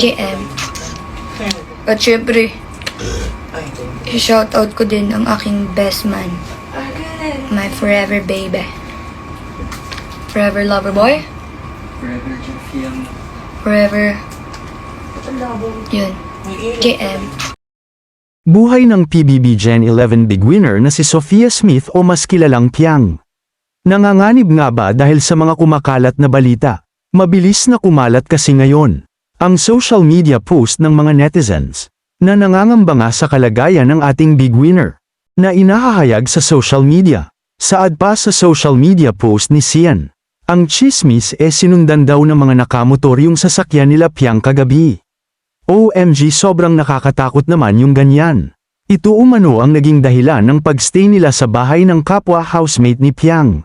JM. At syempre, shoutout ko din ang aking best man. My forever baby. Forever lover boy. Forever Forever. Yun. JM. Buhay ng PBB Gen 11 big winner na si Sophia Smith o mas kilalang Piang. Nanganganib nga ba dahil sa mga kumakalat na balita? Mabilis na kumalat kasi ngayon. Ang social media post ng mga netizens na nangangamba nga sa kalagayan ng ating big winner na inahahayag sa social media. Saad pa sa social media post ni Sian. Ang chismis e sinundan daw ng mga nakamotor yung sasakyan nila Piang kagabi. OMG sobrang nakakatakot naman yung ganyan. Ito umano ang naging dahilan ng pagstay nila sa bahay ng kapwa housemate ni Piang.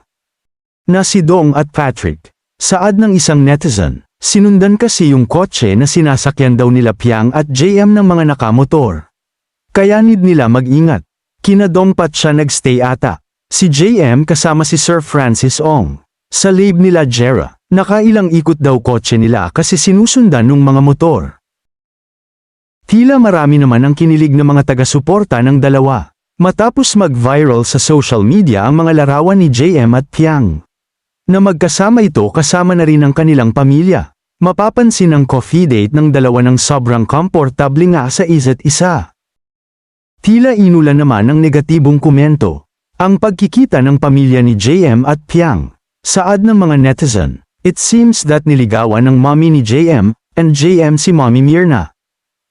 Na si Dong at Patrick. Saad ng isang netizen, sinundan kasi yung kotse na sinasakyan daw nila Piang at JM ng mga nakamotor. Kaya need nila mag-ingat. Kina Dong pat siya nagstay ata. Si JM kasama si Sir Francis Ong. Sa lab nila Jera, nakailang ikot daw kotse nila kasi sinusundan ng mga motor. Tila marami naman ang kinilig ng mga taga-suporta ng dalawa. Matapos mag-viral sa social media ang mga larawan ni JM at Piang. Na magkasama ito kasama na rin ang kanilang pamilya. Mapapansin ang coffee date ng dalawa ng sobrang komportable nga sa isa't isa. Tila inula naman ng negatibong komento. Ang pagkikita ng pamilya ni JM at Piang. Saad ng mga netizen, it seems that niligawan ng mommy ni JM, and JM si mommy Mirna.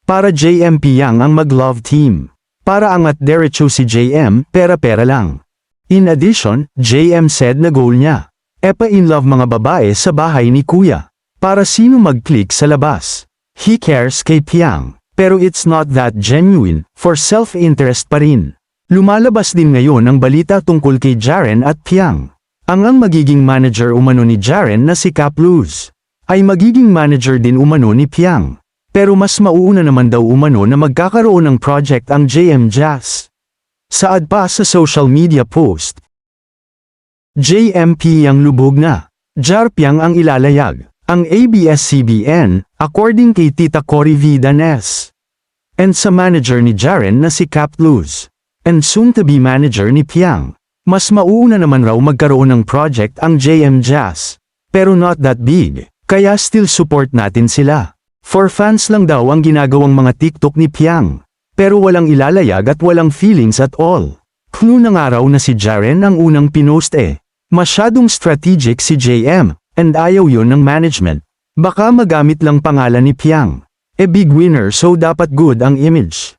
Para JM Piang ang mag-love team. Para angat derecho si JM, pera-pera lang. In addition, JM said na goal niya. Epa in love mga babae sa bahay ni kuya. Para sino mag-click sa labas. He cares kay Piang. Pero it's not that genuine, for self-interest pa rin. Lumalabas din ngayon ang balita tungkol kay Jaren at Piang. Ang ang magiging manager umano ni Jaren na si Cap ay magiging manager din umano ni Piang. Pero mas mauuna naman daw umano na magkakaroon ng project ang JM Jazz. Saad pa sa social media post. JMP ang lubog na. Jarpiang ang ilalayag. Ang ABS-CBN, according kay Tita Cory Vidanes. And sa manager ni Jaren na si Cap Luz. And soon to be manager ni Piang. Mas mauuna naman raw magkaroon ng project ang JM Jazz. Pero not that big, kaya still support natin sila. For fans lang daw ang ginagawang mga TikTok ni Piang. Pero walang ilalayag at walang feelings at all. Clue ng araw na si Jaren ang unang pinost eh. Masyadong strategic si JM, and ayaw yon ng management. Baka magamit lang pangalan ni Piang. E big winner so dapat good ang image.